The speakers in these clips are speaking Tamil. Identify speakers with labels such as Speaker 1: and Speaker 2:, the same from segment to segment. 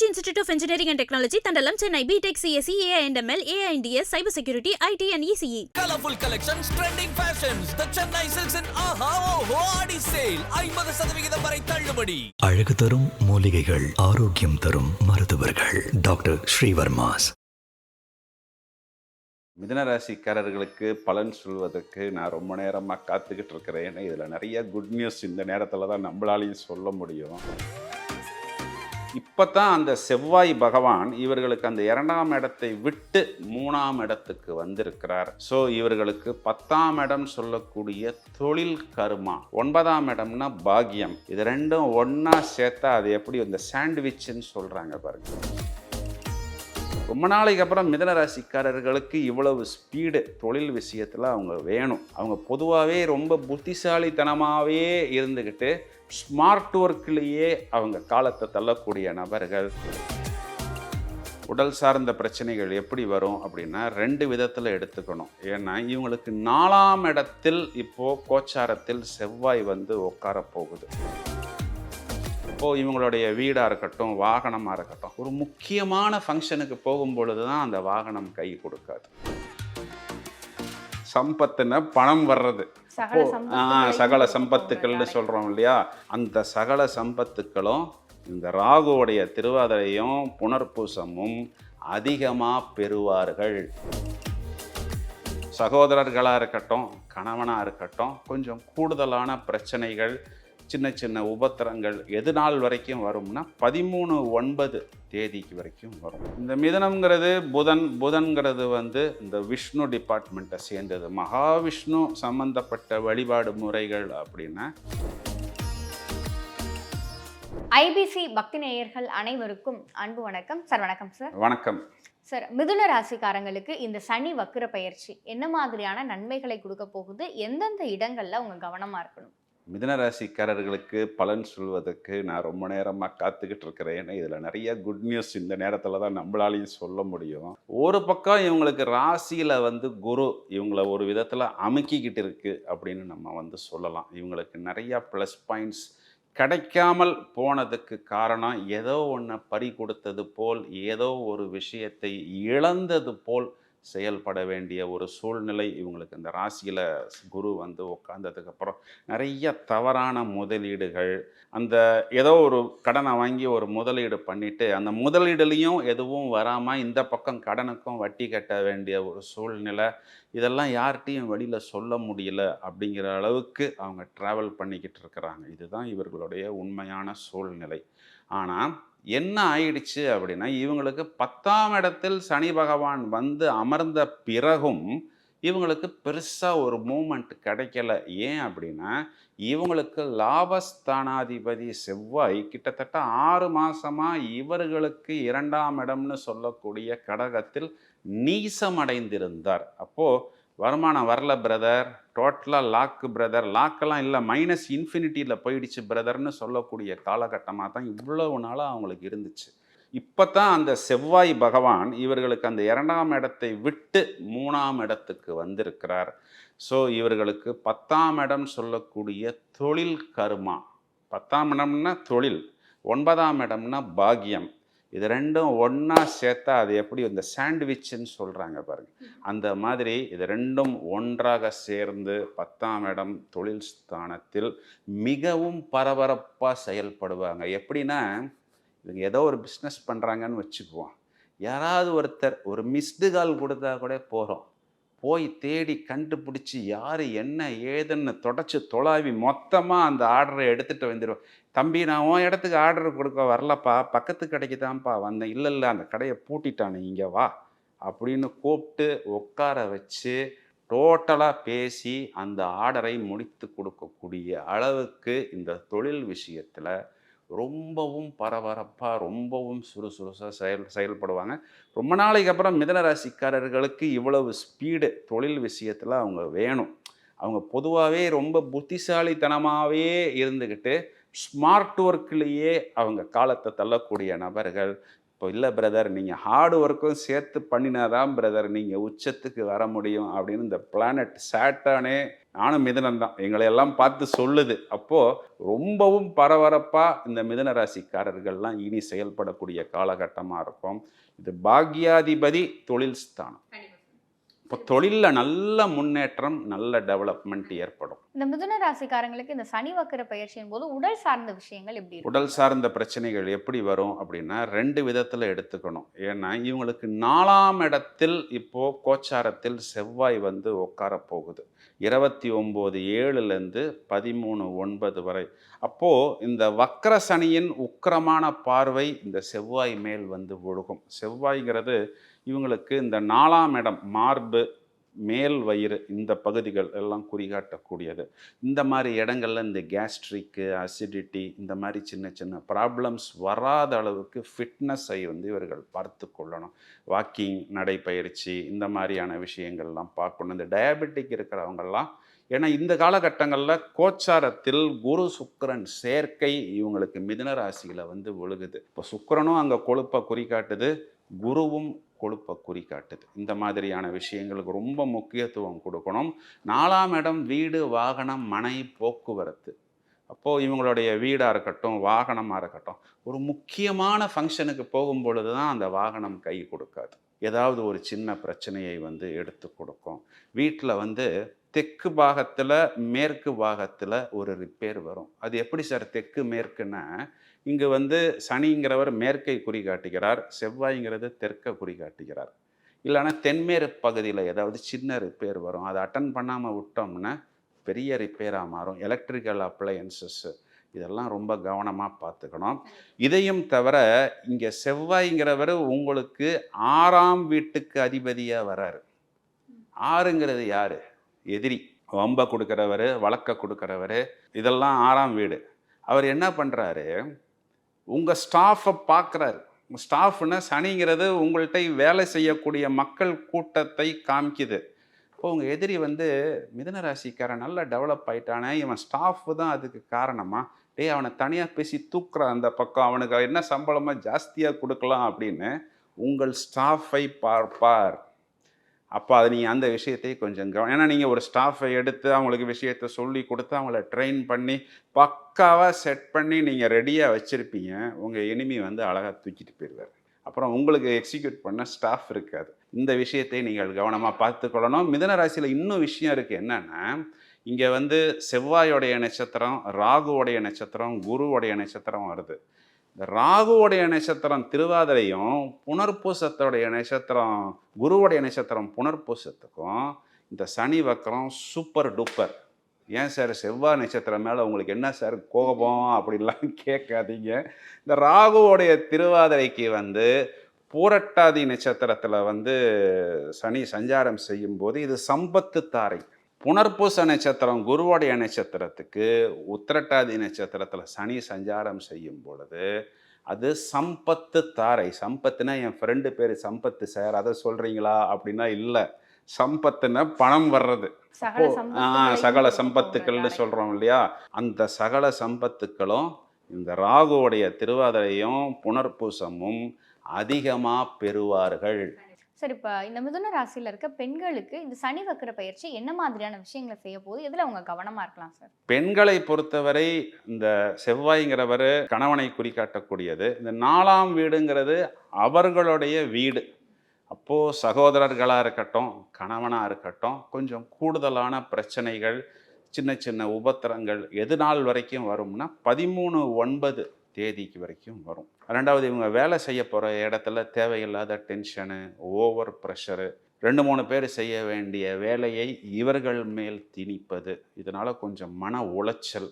Speaker 1: Institute of Engineering and Technology, Tandalam, Chennai, BTech, CSE, AINDML, AINDS, Cyber Security, IT and E ECE.
Speaker 2: Colorful collections, trending fashions. The Chennai Silks and Aha Oho Adi sale. ஐம்பது சதவிகிதம் வரை தள்ளுபடி
Speaker 3: அழகு தரும் மூலிகைகள் ஆரோக்கியம் தரும் மருத்துவர்கள் டாக்டர் ஸ்ரீவர்மாஸ்
Speaker 4: மிதனராசிக்காரர்களுக்கு பலன் சொல்வதற்கு நான் ரொம்ப நேரமாக காத்துக்கிட்டு இருக்கிறேன் ஏன்னா இதில் நிறைய குட் நியூஸ் இந்த நேரத்தில் தான் நம்மளாலையும் சொல்ல முடியும் இப்போ தான் அந்த செவ்வாய் பகவான் இவர்களுக்கு அந்த இரண்டாம் இடத்தை விட்டு மூணாம் இடத்துக்கு வந்திருக்கிறார். ஸோ இவர்களுக்கு பத்தாம் இடம் சொல்லக்கூடிய தொழில் கர்மா. ஒன்பதாம் இடம்னா பாகியம் இது ரெண்டும் ஒன்றா சேர்த்தா அது எப்படி? இந்த சாண்ட்விச்னு சொல்கிறாங்க பாருங்க. ரொம்ப நாளைக்கு அப்புறம் மிதன ராசிக்காரர்களுக்கு இவ்வளவு ஸ்பீடு தொழில் விஷயத்தில் அவங்க வேணும். அவங்க பொதுவாகவே ரொம்ப புத்திசாலித்தனமாகவே இருந்துக்கிட்டு ஸ்மார்ட் ஒர்க்லேயே அவங்க காலத்தை தள்ளக்கூடிய நபர்கள். உடல் சார்ந்த பிரச்சனைகள் எப்படி வரும் அப்படின்னா ரெண்டு விதத்தில் எடுத்துக்கணும். ஏன்னா இவங்களுக்கு நாலாம் இடத்தில் இப்போது கோச்சாரத்தில் செவ்வாய் வந்து உட்கார போகுது. இப்போது இவங்களுடைய வீடாக இருக்கட்டும் வாகனமாக இருக்கட்டும் ஒரு முக்கியமான ஃபங்க்ஷனுக்கு போகும் பொழுது தான் அந்த வாகனம் கை கொடுக்காது. சம்பத்துன்னா பணம் வர்றது.
Speaker 5: சகல
Speaker 4: சம்பத்துக்கள்னு. சொல்கிறோம் இல்லையா? அந்த சகல சம்பத்துக்களும் இந்த ராகுவுடைய திருவாதிரையும் புனர்பூசமும் அதிகமாக பெறுவார்கள். சகோதரர்களாக இருக்கட்டும் கணவனாக இருக்கட்டும் கொஞ்சம் கூடுதலான பிரச்சனைகள் சின்ன சின்ன உபத்திரங்கள் எது நாள் வரைக்கும் வரும்னா பதிமூணு ஒன்பது தேதிக்கு வரைக்கும் வரும். இந்த மிதனம்ங்கிறது புதன் புதன்கிறது வந்து இந்த விஷ்ணு டிபார்ட்மெண்ட்டை சேர்ந்தது. மகாவிஷ்ணு சம்பந்தப்பட்ட வழிபாடு முறைகள் அப்படின்னா
Speaker 5: ஐபிசி பக்தி நேயர்கள் அனைவருக்கும் அன்பு வணக்கம். சார் வணக்கம் சார்.
Speaker 4: வணக்கம்.
Speaker 5: சார் மிதுன ராசிக்காரங்களுக்கு இந்த சனி வக்கிர பயிற்சி என்ன மாதிரியான நன்மைகளை கொடுக்க போகுது? எந்தெந்த இடங்கள்ல அவங்க கவனமா இருக்கணும்?
Speaker 4: மிதனராசிக்காரர்களுக்கு பலன் சொல்வதற்கு நான் ரொம்ப நேரமாக காத்துக்கிட்டு இருக்கிறேன். ஏன்னா இதில் நிறைய குட் நியூஸ் இந்த நேரத்தில் தான் நம்மளாலையும் சொல்ல முடியும். ஒரு பக்கம் இவங்களுக்கு ராசியில் வந்து குரு இவங்களை ஒரு விதத்தில் அமுக்கிக்கிட்டு இருக்குது அப்படின்னு நம்ம வந்து சொல்லலாம். இவங்களுக்கு நிறையா ப்ளஸ் பாயிண்ட்ஸ் கிடைக்காமல் போனதுக்கு காரணம் ஏதோ ஒன்றை பறி கொடுத்தது போல் ஏதோ ஒரு விஷயத்தை இழந்தது போல் செயல்பட வேண்டிய ஒரு சூழ்நிலை. இவங்களுக்கு இந்த ராசியில் குரு வந்து உட்காந்ததுக்கப்புறம் நிறைய தவறான முதலீடுகள். அந்த ஏதோ ஒரு கடனை வாங்கி ஒரு முதலீடு பண்ணிட்டு அந்த முதலீடுலேயும் எதுவும் வராமல் இந்த பக்கம் கடனுக்கும் வட்டி கட்ட வேண்டிய ஒரு சூழ்நிலை. இதெல்லாம் யார்கிட்டையும் வெளியில் சொல்ல முடியல அப்படிங்கிற அளவுக்கு அவங்க ட்ராவல் பண்ணிக்கிட்டு இருக்கிறாங்க. இதுதான் இவர்களுடைய உண்மையான சூழ்நிலை. ஆனால் என்ன ஆயிடுச்சு அப்படின்னா இவங்களுக்கு பத்தாம் இடத்தில் சனி பகவான் வந்து அமர்ந்த பிறகும் இவங்களுக்கு பெருசாக ஒரு மூமெண்ட் கிடைக்கல. ஏன் அப்படின்னா இவங்களுக்கு லாபஸ்தானாதிபதி செவ்வாய் கிட்டத்தட்ட ஆறு மாதமாக இவர்களுக்கு இரண்டாம் இடம்னு சொல்லக்கூடிய கடகத்தில் நீசமடைந்திருந்தார். அப்போது வருமானம் வரல பிரதர் டோட்டலாக லாக்கு பிரதர் லாக்கெல்லாம் இல்லை. மைனஸ் இன்ஃபினிட்டியில் போயிடுச்சு பிரதர்னு சொல்லக்கூடிய காலகட்டமாக தான் இவ்வளவு நாளாக அவங்களுக்கு இருந்துச்சு. இப்போ தான் அந்த செவ்வாய் பகவான் இவர்களுக்கு அந்த இரண்டாம் இடத்தை விட்டு மூணாம் இடத்துக்கு வந்திருக்கிறார். ஸோ இவர்களுக்கு பத்தாம் இடம் சொல்லக்கூடிய தொழில் கருமா. பத்தாம் இடம்னா தொழில் ஒன்பதாம் இடம்னா பாக்கியம். இது ரெண்டும் ஒன்றா சேர்த்தா அது எப்படி இந்த சாண்ட்விச்னு சொல்கிறாங்க பாருங்க. அந்த மாதிரி இது ரெண்டும் ஒன்றாக சேர்ந்து பத்தாம் இடம் தொழில் ஸ்தானத்தில் மிகவும் பரபரப்பாக செயல்படுவாங்க. எப்படின்னா இவங்க ஏதோ ஒரு பிஸ்னஸ் பண்ணுறாங்கன்னு வச்சுக்குவோம். யாராவது ஒருத்தர் ஒரு மிஸ்டு கால் கொடுத்தா கூட போகிறோம் போய் தேடி கண்டுபிடிச்சி யார் என்ன ஏதுன்னு தொடச்சி தொலாவி மொத்தமாக அந்த ஆர்டரை எடுத்துகிட்டு வந்துடுவேன் தம்பி நான் உன் இடத்துக்கு ஆர்டர் கொடுக்க வரலப்பா. பக்கத்து கடைக்கு தான்ப்பா வந்தேன். இல்லை இல்லை அந்த கடையை பூட்டிட்டானே இங்கே வா அப்படின்னு கூப்பிட்டு உட்கார வச்சு டோட்டலாக பேசி அந்த ஆர்டரை முடித்து கொடுக்கக்கூடிய அளவுக்கு இந்த தொழில் விஷயத்தில் ரொம்பவும் பரபரப்பாக ரொம்பவும் சுறுசுறுசாக செயல் செயல்படுவாங்க. ரொம்ப நாளைக்கு அப்புறம் மிதன ராசிக்காரர்களுக்கு இவ்வளவு ஸ்பீடு தொழில் விஷயத்தில் அவங்க வேணும். அவங்க பொதுவாகவே ரொம்ப புத்திசாலித்தனமாகவே இருந்துக்கிட்டு ஸ்மார்ட் ஒர்க்லேயே அவங்க காலத்தை தள்ளக்கூடிய நபர்கள் இப்போ இல்லை பிரதர் நீங்கள் ஹார்ட் ஒர்க்கும் சேர்த்து பண்ணினாதான் பிரதர் நீங்கள் உச்சத்துக்கு வர முடியும் அப்படின்னு இந்த பிளானட் சேட்டானே நானும் மிதனம் தான் எங்களை எல்லாம் பார்த்து சொல்லுது. அப்போது ரொம்பவும் பரபரப்பாக இந்த மிதன ராசிக்காரர்கள்லாம் இனி செயல்படக்கூடிய காலகட்டமாக இருக்கும். இது பாக்யாதிபதி தொழில் ஸ்தானம். இப்போ தொழிலில் நல்ல முன்னேற்றம் நல்ல டெவலப்மெண்ட் ஏற்படும்.
Speaker 5: இந்த மிதுன ராசிக்காரங்களுக்கு இந்த சனி வக்கர பயிற்சியின் போது உடல் சார்ந்த விஷயங்கள் எப்படி
Speaker 4: உடல் சார்ந்த பிரச்சனைகள் எப்படி வரும் அப்படின்னா ரெண்டு விதத்தில் எடுத்துக்கணும். ஏன்னா இவங்களுக்கு நாலாம் இடத்தில் இப்போ கோச்சாரத்தில் செவ்வாய் வந்து உட்கார போகுது. இருபத்தி ஒம்பது ஏழுலேருந்து பதிமூணு ஒன்பது வரை. அப்போது இந்த வக்கர சனியின் உக்கிரமான பார்வை இந்த செவ்வாய் மேல் வந்து ஒழுகும். செவ்வாய்ங்கிறது இவங்களுக்கு இந்த நாலாம் இடம் மார்பு மேல் வயிறு இந்த பகுதிகள் எல்லாம் குறிகாட்டக்கூடியது. இந்த மாதிரி இடங்கள்ல இந்த கேஸ்ட்ரிக்கு அசிடிட்டி இந்த மாதிரி சின்ன சின்ன ப்ராப்ளம்ஸ் வராத அளவுக்கு ஃபிட்னஸை வந்து இவர்கள் பார்த்து கொள்ளணும். வாக்கிங் நடைப்பயிற்சி இந்த மாதிரியான விஷயங்கள்லாம் பார்க்கணும். இந்த டயபெட்டிக் இருக்கிறவங்கெல்லாம் ஏன்னா இந்த காலகட்டங்களில் கோச்சாரத்தில் குரு சுக்கரன் சேர்க்கை இவங்களுக்கு மிதுன ராசியில் வந்து ஒழுகுது இப்போ சுக்கரனும் அங்கே கொழுப்பை குறிக்காட்டுது குருவும் கொழுப்பை குறிக்காட்டுது இந்த மாதிரியான விஷயங்களுக்கு ரொம்ப முக்கியத்துவம் கொடுக்கணும். நாலாம் இடம் வீடு வாகனம் மனை போக்குவரத்து. அப்போது இவங்களுடைய வீடாக இருக்கட்டும் வாகனமாக இருக்கட்டும் ஒரு முக்கியமான ஃபங்க்ஷனுக்கு போகும் பொழுது தான் அந்த வாகனம் கை கொடுக்காது. ஏதாவது ஒரு சின்ன பிரச்சனையை வந்து எடுத்து கொடுக்கும். வீட்டில் வந்து தெற்கு பாகத்தில் மேற்கு பாகத்தில் ஒரு ரிப்பேர் வரும். அது எப்படி சார் தெற்கு மேற்குன்னா இங்கே வந்து சனிங்கிறவர் மேற்கை குறிகாட்டுகிறார் செவ்வாய்ங்கிறது தெற்கை குறிகாட்டுகிறார் இல்லைன்னா தென்மேற்கு பகுதியில் ஏதாவது சின்ன ரிப்பேர் வரும். அதை அட்டன் பண்ணாமல் விட்டோம்னா பெரிய ரிப்பேராக மாறும். எலக்ட்ரிக்கல் அப்ளையன்சஸ்ஸு இதெல்லாம் ரொம்ப கவனமாக பார்த்துக்கணும். இதையும் தவிர இங்கே செவ்வாய்ங்கிறவர் உங்களுக்கு ஆறாம் வீட்டுக்கு அதிபதியாக வராரு. ஆறுங்கிறது யார்? எதிரி. வம்ப கொடுக்குறவர் வழக்க கொடுக்குறவர் இதெல்லாம் ஆறாம் வீடு. அவர் என்ன பண்ணுறாரு உங்கள் ஸ்டாஃபை பார்க்குறாரு. ஸ்டாஃப்னா சனிங்கிறது உங்கள்கிட்ட வேலை செய்யக்கூடிய மக்கள் கூட்டத்தை காமிக்குது. இப்போ உங்கள் எதிரி வந்து மிதுன ராசிக்காரன் நல்லா டெவலப் ஆயிட்டானே இவன் ஸ்டாஃப் தான் அதுக்கு காரணமா? டேய் அவனை தனியாக பேசி தூக்குறான் அந்த பக்கம். அவனுக்கு என்ன சம்பளமாக ஜாஸ்தியாக கொடுக்கலாம் அப்படின்னு உங்கள் ஸ்டாஃபை பார்ப்பார். அப்போ அது நீங்கள் அந்த விஷயத்தை கொஞ்சம் கவனம் ஏன்னா நீங்கள் ஒரு ஸ்டாஃபை எடுத்து அவங்களுக்கு விஷயத்த சொல்லி கொடுத்து அவங்கள ட்ரெயின் பண்ணி பக்காவாக செட் பண்ணி நீங்கள் ரெடியாக வச்சுருப்பீங்க. உங்கள் எனிமி வந்து அழகாக தூக்கிட்டு போயிடுவார் அப்புறம் உங்களுக்கு எக்ஸிக்யூட் பண்ண ஸ்டாஃப் இருக்காது. இந்த விஷயத்தை நீங்கள் கவனமாக பார்த்துக்கொள்ளணும். மிதன ராசியில் இன்னும் விஷயம் இருக்குது என்னென்னா இங்கே வந்து செவ்வாயோடைய நட்சத்திரம் ராகுவோடைய நட்சத்திரம் குருவோடைய நட்சத்திரம் வருது. இந்த ராகுவோடைய நட்சத்திரம் திருவாதிரையும் புனர்பூசத்தோடைய நட்சத்திரம் குருவோடைய நட்சத்திரம் புனர்பூசத்துக்கும் இந்த சனி வக்கரம் சூப்பர் டூப்பர் ஏன் சார் செவ்வாய் நட்சத்திரம் மேலே உங்களுக்கு என்ன சார் கோபம் அப்படிலாம் கேட்காதீங்க. இந்த ராகுவோடைய திருவாதிரைக்கு வந்து பூரட்டாதி நட்சத்திரத்தில் வந்து சனி சஞ்சாரம் செய்யும்போது இது சம்பத்து தாரை. புனர்பூச நட்சத்திரம் குருவோடைய நட்சத்திரத்துக்கு உத்திரட்டாதி நட்சத்திரத்தில் சனி சஞ்சாரம் செய்யும் பொழுது அது சம்பத்து தாரை. சம்பத்துனா என் ஃப்ரெண்டு பேர் சம்பத்து சார் அதை சொல்கிறீங்களா அப்படின்னா இல்லை. சம்பத்துனா பணம் வர்றது.
Speaker 5: சகல
Speaker 4: சம்பத்துக்கள்னு. சொல்கிறோம் இல்லையா? அந்த சகல சம்பத்துக்களும் இந்த ராகுவோடைய திருவாதிரையும் புனர்பூசமும் அதிகமாக பெறுவார்கள்.
Speaker 5: சரி இப்போ இந்த மிதுன ராசியில இருக்க பெண்களுக்கு இந்த சனி வக்கர பயிற்சி என்ன மாதிரியான விஷயங்களை செய்ய போகுது? எதுல அவங்க கவனமா இருக்கலாம் சார்?
Speaker 4: பெண்களை பொறுத்தவரை இந்த செவ்வாய்ங்கிறவர் கணவனை குறிக்காட்டக்கூடியது இந்த நாலாம் வீடுங்கிறது அவர்களுடைய வீடு. அப்போது சகோதரர்களாக இருக்கட்டும் கணவனாக இருக்கட்டும் கொஞ்சம் கூடுதலான பிரச்சனைகள் சின்ன சின்ன உபத்திரங்கள் எது நாள் வரைக்கும் வரும்னா பதிமூணு ஒன்பது தேதிக்கு வரைக்கும் வரும். ரெண்டாவது இவங்க வேலை செய்ய போகிற இடத்துல தேவையில்லாத டென்ஷனு ஓவர் ப்ரெஷரு ரெண்டு மூணு பேர் செய்ய வேண்டிய வேலையை இவர்கள் மேல் திணிப்பது. இதனால் கொஞ்சம் மன உளைச்சல்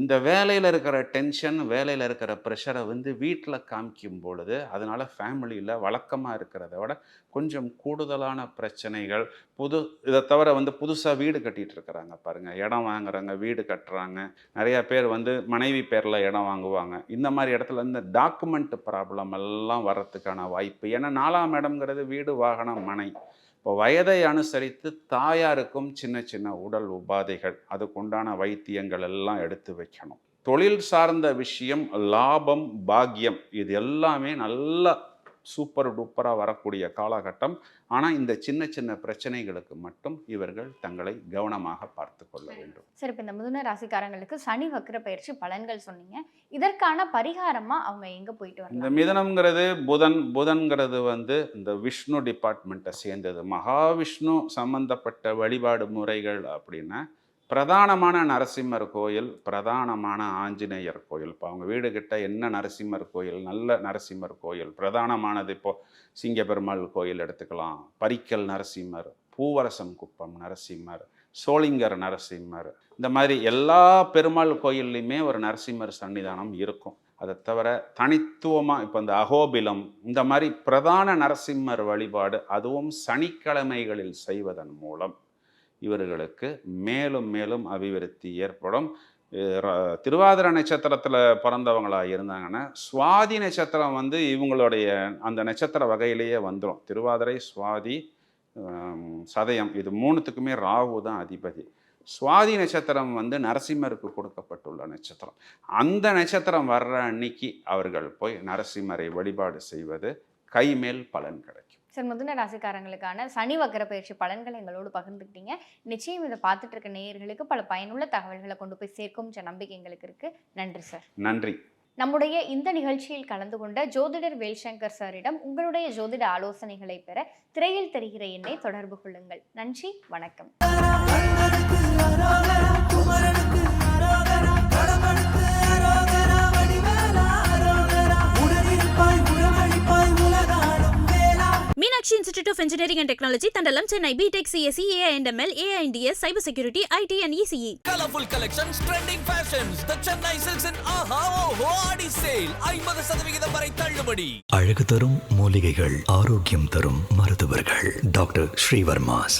Speaker 4: இந்த வேலையில் இருக்கிற டென்ஷன் வேலையில் இருக்கிற ப்ரெஷரை வந்து வீட்டில் காமிக்கும் பொழுது அதனால் ஃபேமிலியில் வழக்கமாக இருக்கிறத விட கொஞ்சம் கூடுதலான பிரச்சனைகள் புது இதை தவிர வந்து புதுசாக வீடு கட்டிகிட்டு இருக்கிறாங்க பாருங்கள் இடம் வாங்குறாங்க வீடு கட்டுறாங்க. நிறையா பேர் வந்து மனைவி பேரில் இடம் வாங்குவாங்க. இந்த மாதிரி இடத்துல இந்த டாக்குமெண்ட் ப்ராப்ளம் எல்லாம் வர்றதுக்கான வாய்ப்பு. ஏன்னா நாலாம் இடம்ங்கிறது வீடு வாகனம் மனை. இப்போ வயதை அனுசரித்து தாயாருக்கும் சின்ன சின்ன உடல் உபாதைகள் அதுக்குண்டான வைத்தியங்கள் எல்லாம் எடுத்து வைக்கணும். தொழில் சார்ந்த விஷயம் லாபம் பாக்கியம் இது எல்லாமே நல்லா சூப்பர் டூப்பராக வரக்கூடிய காலகட்டம். ஆனால் இந்த சின்ன சின்ன பிரச்சனைகளுக்கு மட்டும் இவர்கள் தங்களை கவனமாக பார்த்து கொள்ள வேண்டும்.
Speaker 5: சார் இப்போ இந்த மிதுன ராசிக்காரங்களுக்கு சனி வக்ர பயிற்சி பலன்கள் சொன்னீங்க. இதற்கான பரிகாரமா அவங்க எங்க போயிட்டு
Speaker 4: இந்த
Speaker 5: வரலாம்
Speaker 4: மிதனம்ங்கிறது புதன் புதன்கிறது வந்து இந்த விஷ்ணு டிபார்ட்மெண்ட்டை சேர்ந்தது. மகாவிஷ்ணு சம்பந்தப்பட்ட வழிபாடு முறைகள் அப்படின்னா பிரதானமான நரசிம்மர் கோயில் பிரதானமான ஆஞ்சநேயர் கோயில். இப்போ அவங்க வீடு கிட்ட என்ன நரசிம்மர் கோயில் நல்ல நரசிம்மர் கோயில் பிரதானமானது இப்போ சிங்கப்பெருமாள் கோயில் எடுத்துக்கலாம். பரிக்கல் நரசிம்மர் பூவரசம் குப்பம் நரசிம்மர் சோளிங்கர் நரசிம்மர். இந்த மாதிரி எல்லா பெருமாள் கோயில்லையுமே ஒரு நரசிம்மர் சன்னிதானம் இருக்கும். அதை தவிர தனித்துவமாக இப்போ இந்த அகோபிலம் இந்த மாதிரி பிரதான நரசிம்மர் வழிபாடு அதுவும் சனிக்கிழமைகளில் செய்வதன் மூலம். இவர்களுக்கு மேலும் மேலும் அபிவிருத்தி ஏற்படும். திருவாதிர திருவாதிரை நட்சத்திரத்தில் பிறந்தவங்களாக இருந்தாங்கன்னா சுவாதி நட்சத்திரம் வந்து இவங்களுடைய அந்த நட்சத்திர வகையிலேயே வந்துடும் திருவாதிரை சுவாதி சதயம் இது மூணுத்துக்குமே ராகு தான் அதிபதி. சுவாதி நட்சத்திரம் வந்து நரசிம்மருக்கு கொடுக்கப்பட்டுள்ள நட்சத்திரம். அந்த நட்சத்திரம் வர்ற அன்னைக்கு அவர்கள் போய் நரசிம்மரை வழிபாடு செய்வது கைமேல் பலன் கிடைக்கும்.
Speaker 5: சார் மிதுன ராசிக்காரங்களுக்கான சனி வக்ர பயிற்சி பலன்களை எங்களோடு பகிர்ந்துக்கிட்டீங்க. நிச்சயம் இதை பார்த்துட்டு இருக்க நேயர்களுக்கு பல பயனுள்ள தகவல்களை கொண்டு போய் சேர்க்கும் நம்பிக்கை எங்களுக்கு இருக்கு. நன்றி சார்
Speaker 4: நன்றி.
Speaker 5: நம்முடைய இந்த நிகழ்ச்சியில் கலந்து கொண்ட ஜோதிடர் வேல்சங்கர் சாரிடம் உங்களுடைய ஜோதிட ஆலோசனைகளை பெற திரையில் தெரிகிற எண்ணை தொடர்பு கொள்ளுங்கள். நன்றி வணக்கம்.
Speaker 1: Meenakshi institute of engineering and technology Thandalam Chennai BTech CSC AIML AIDS cyber security IT and ECE
Speaker 2: Colorful collections, trending fashions. The Chennai Silks in Aha Oho Adi Sale. ஐம்பது சதவிகிதம் வரை தள்ளுபடி
Speaker 3: அழகு தரும் மூலிகைகள் ஆரோக்கியம் தரும் மருத்துவர்கள் டாக்டர் ஸ்ரீவர்மாஸ்